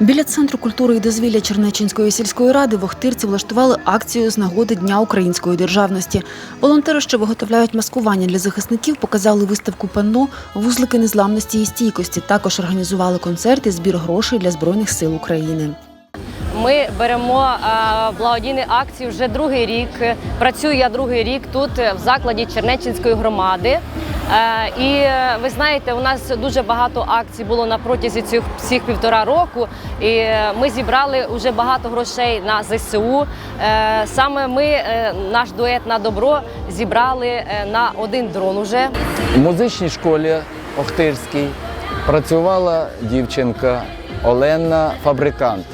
Біля центру культури і дозвілля Чернеччинської сільської ради в влаштували акцію з нагоди Дня української державності. Волонтери, що виготовляють маскування для захисників, показали виставку панно Вузлики незламності і стійкості. Також організували концерт і збір грошей для збройних сил України. Ми беремо е, благодійні акції вже другий рік. Працюю я другий рік тут в закладі Чернеччинської громади. Е, І е, ви знаєте, у нас дуже багато акцій було на протязі цих всіх півтора року. І е, ми зібрали вже багато грошей на ЗСУ. Саме ми, наш дует на добро, зібрали на один дрон уже. В музичній школі Охтирській працювала дівчинка Олена Фабрикант.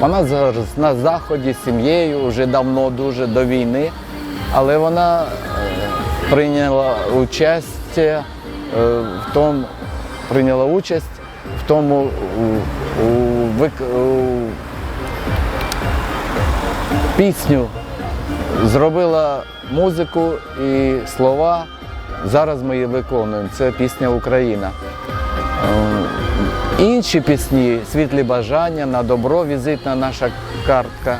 Вона зараз на заході з сім'єю вже давно дуже до війни, але вона прийняла участь е, в тому, прийняла участь в тому у, у, у пісню зробила музику і слова. Зараз ми її виконуємо. Це пісня Україна. Е, Інші пісні Світлі бажання на добро, візитна наша картка.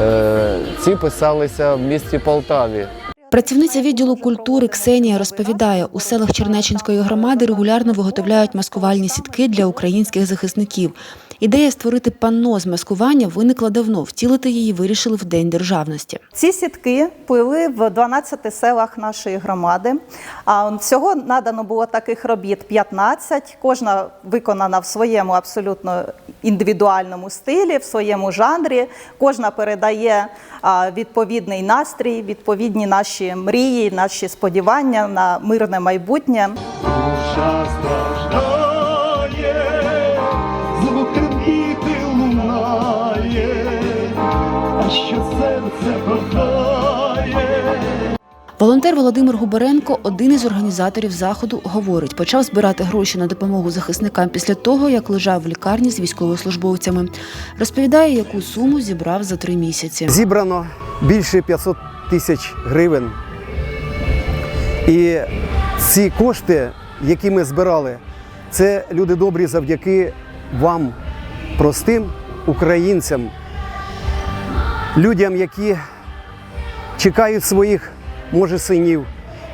Е, Ці писалися в місті Полтаві. Працівниця відділу культури Ксенія розповідає, у селах Чернеччинської громади регулярно виготовляють маскувальні сітки для українських захисників. Ідея створити панно з маскування виникла давно. Втілити її вирішили в День державності. Ці сітки плили в 12 селах нашої громади. А всього надано було таких робіт 15, кожна виконана в своєму абсолютно індивідуальному стилі, в своєму жанрі. Кожна передає відповідний настрій, відповідні наші мрії, наші сподівання на мирне майбутнє. Душа страждає, звук трембіти лунає, а що серце кохає. Волонтер Володимир Губаренко, один із організаторів заходу, говорить, почав збирати гроші на допомогу захисникам після того, як лежав в лікарні з військовослужбовцями. Розповідає, яку суму зібрав за три місяці. Зібрано більше 500 тисяч гривень. І ці кошти, які ми збирали, це люди добрі завдяки вам, простим українцям, людям, які чекають своїх, може, синів,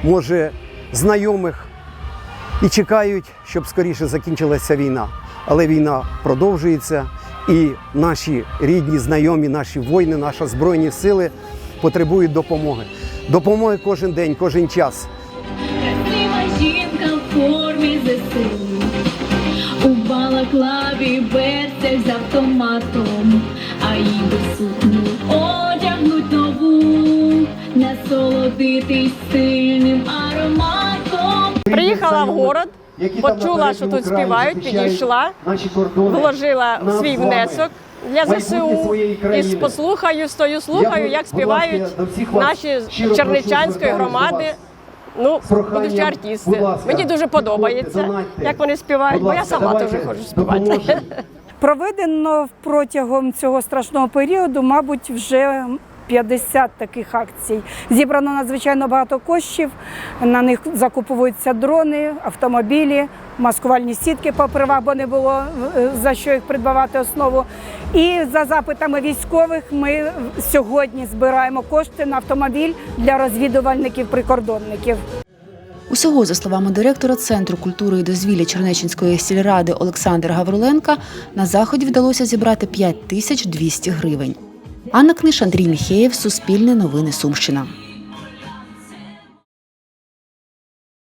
може, знайомих, і чекають, щоб скоріше закінчилася війна. Але війна продовжується, і наші рідні, знайомі, наші воїни, наші збройні сили потребують допомоги. Допомоги кожен день, кожен час. Красива жінка в формі ЗСУ У балаклаві берцях з автоматом, а їй би насолодитись сильним ароматом. Приїхала в город, почула, що тут співають, підійшла, вложила свій внесок для ЗСУ і послухаю, стою, слухаю, як співають наші Черничанської громади. Ну, будучи артисти. Мені дуже подобається, як вони співають, бо я сама теж хочу співати. Проведено протягом цього страшного періоду, мабуть, вже 50 таких акцій. Зібрано надзвичайно багато коштів. На них закуповуються дрони, автомобілі, маскувальні сітки по правах, бо не було е, за що їх придбавати основу. І за запитами військових ми сьогодні збираємо кошти на автомобіль для розвідувальників-прикордонників. Усього, за словами директора Центру культури і дозвілля Чернеччинської сільради Олександра Гавриленка, на заході вдалося зібрати 5 тисяч 200 гривень. Анна Книж, Андрій Міхеєв, Суспільне новини Сумщина.